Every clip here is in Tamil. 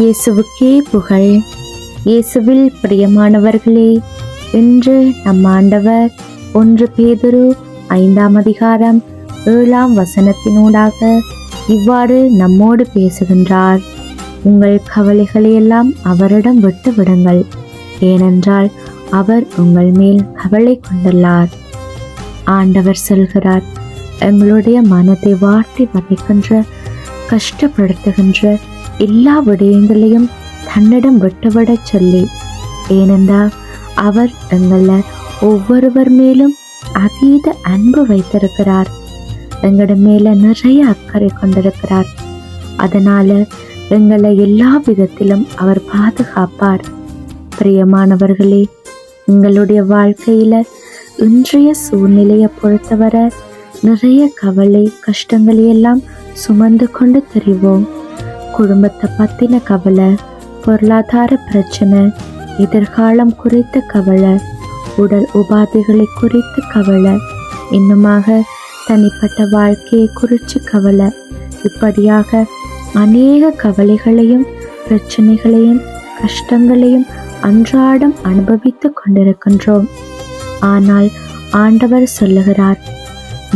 இயேசுவுக்கே புகழ். இயேசுவில் பிரியமானவர்களே இன்று நம் ஆண்டவர் ஒன்று பேதுரு ஐந்தாம் அதிகாரம் ஏழாம் வசனத்தினூடாக இவ்வாறு நம்மோடு பேசுகின்றார். உங்கள் கவலைகளையெல்லாம் அவரிடம் விட்டு விடுங்கள். ஏனென்றால் அவர் உங்கள் மேல் கவலை கொண்டுள்ளார். ஆண்டவர் செல்கிறார் எங்களுடைய மனதை வாட்டி வதைக்கின்ற கஷ்டப்படுத்துகின்ற எல்லா விடயங்களையும் தன்னிடம் விட்டுவிடச் சொல்லி ஏனென்றால் அவர் எங்களை ஒவ்வொருவர் மேலும் அதீத அன்பு வைத்திருக்கிறார். எங்களோட மேல நிறைய அக்கறை கொண்டிருக்கிறார். அதனால எங்களை எல்லா விதத்திலும் அவர் பாதுகாப்பார். பிரியமானவர்களே எங்களுடைய வாழ்க்கையில இன்றைய சூழ்நிலையை பொறுத்தவரை நிறைய கவலை கஷ்டங்களை எல்லாம் சுமந்து கொண்டு தெரிவோம். குடும்பத்தை பத்தின கவலை பொருளாதார பிரச்சனை எதிர்காலம் குறித்த கவலை உடல் உபாதைகளை குறித்து கவலை இன்னுமாக தனிப்பட்ட வாழ்க்கையை குறித்து கவலை. இப்படியாக அநேக கவலைகளையும் பிரச்சனைகளையும் கஷ்டங்களையும் அன்றாடம் அனுபவித்துக் கொண்டிருக்கின்றோம். ஆனால் ஆண்டவர் சொல்லுகிறார்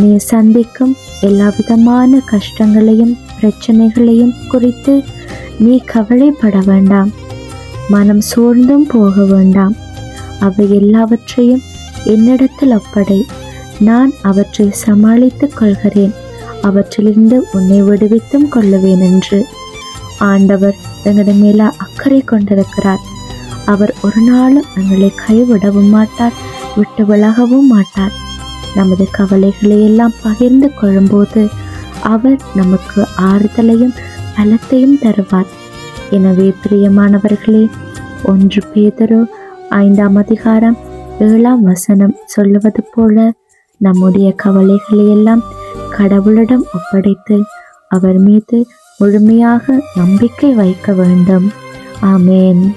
நீ சந்திக்கும் எல்லா விதமான கஷ்டங்களையும் பிரச்சனைகளையும் குறித்து நீ கவலைப்பட வேண்டாம். மனம் சோர்ந்தும் போக வேண்டாம். அவை எல்லாவற்றையும் என்னிடத்தில் ஒப்படை. நான் அவற்றை சமாளித்துக் கொள்கிறேன். அவற்றிலிருந்து உன்னை விடுவித்தும் கொள்ளுவேன் என்று. ஆண்டவர் எங்களது மேல அக்கறை கொண்டிருக்கிறார். அவர் ஒரு நாளும் எங்களை கைவிடவும் மாட்டார் விட்டு விலகவும் மாட்டார். நமது கவலைகளை எல்லாம் பகிர்ந்து கொள்ளும்போது அவர் நமக்கு ஆறுதலையும் பலத்தையும் தருவார். எனவே பிரியமானவர்களே ஒன்று பேதரோ ஐந்தாம் அதிகாரம் ஏழாம் வசனம் சொல்லுவது போல நம்முடைய கவலைகளை எல்லாம் கடவுளிடம் ஒப்படைத்து அவர் மீது முழுமையாக நம்பிக்கை வைக்க வேண்டும். ஆமேன்.